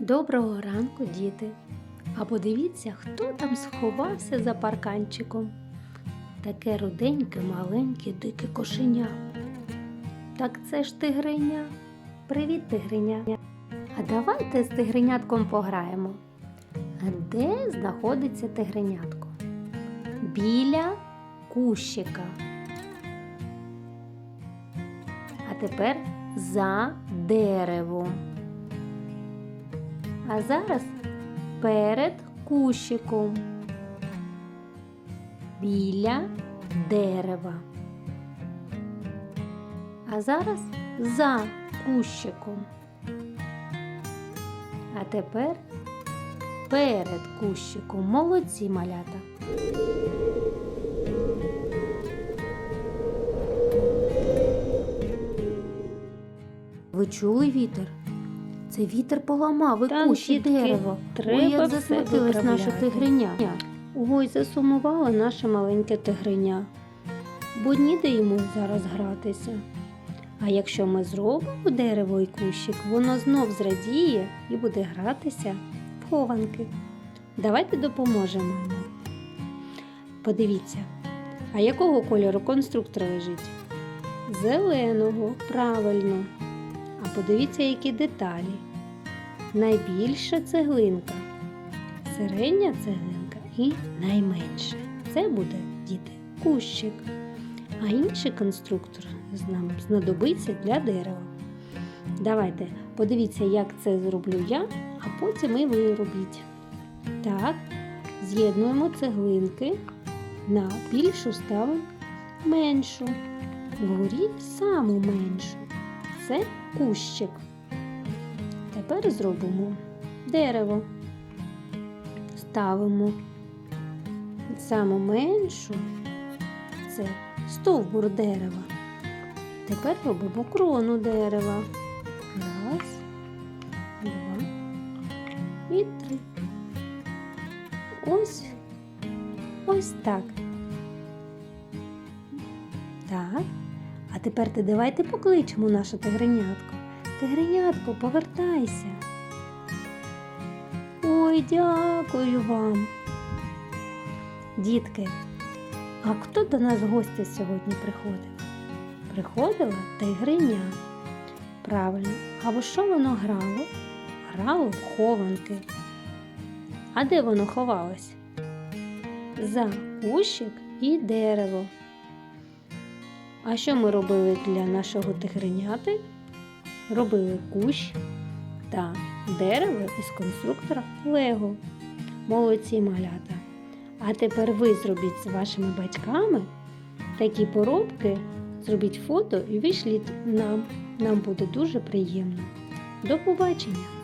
Доброго ранку, діти! А подивіться, хто там сховався за парканчиком. Таке руденьке, маленьке, дике кошеня. Так це ж тигриня. Привіт, тигриня. А давайте з тигренятком пограємо. Де знаходиться тигренятко? Біля кущика. А тепер за деревом. А зараз перед кущиком. Біля дерева. А зараз за кущиком. А тепер перед кущиком. Молодці малята. Ви чули вітер? Це вітер поламав і Так, кущі дітки, дерево. треба Ой, як все виправляти. тигриня. Ой, засумувало наше маленьке тигриня, бо ніде йому зараз гратися. А якщо ми зробимо дерево і кущик, воно знов зрадіє і буде гратися в хованки. Давайте допоможемо йому. Подивіться, а якого кольору конструктор лежить? Зеленого, правильно. А подивіться, які деталі. Найбільша цеглинка, середня цеглинка і найменша. Це буде діти кущик. А інший конструктор нам знадобиться для дерева. Давайте подивіться, як це зроблю я, а потім і ви робіть. Так, з'єднуємо цеглинки на більшу ставимо меншу. Вгорі саму меншу. Це кущик. Тепер зробимо дерево. Ставимо саму меншу це стовбур дерева. Тепер робимо крону дерева. Раз, два і три. Ось ось так. Так. А тепер давайте покличемо нашу тигренятку. Тигренятко, повертайся. Ой, дякую вам. Дітки, а хто до нас в гості сьогодні приходив? Приходила тигриня. Правильно, а во що воно грало? Грало в хованки. А де воно ховалось? За кущик і дерево. А що ми робили для нашого тигреняти? Робили кущ та дерево із конструктора Лего. Молодці малята. А тепер ви зробіть з вашими батьками такі поробки, зробіть фото і вишліть нам. Нам буде дуже приємно. До побачення!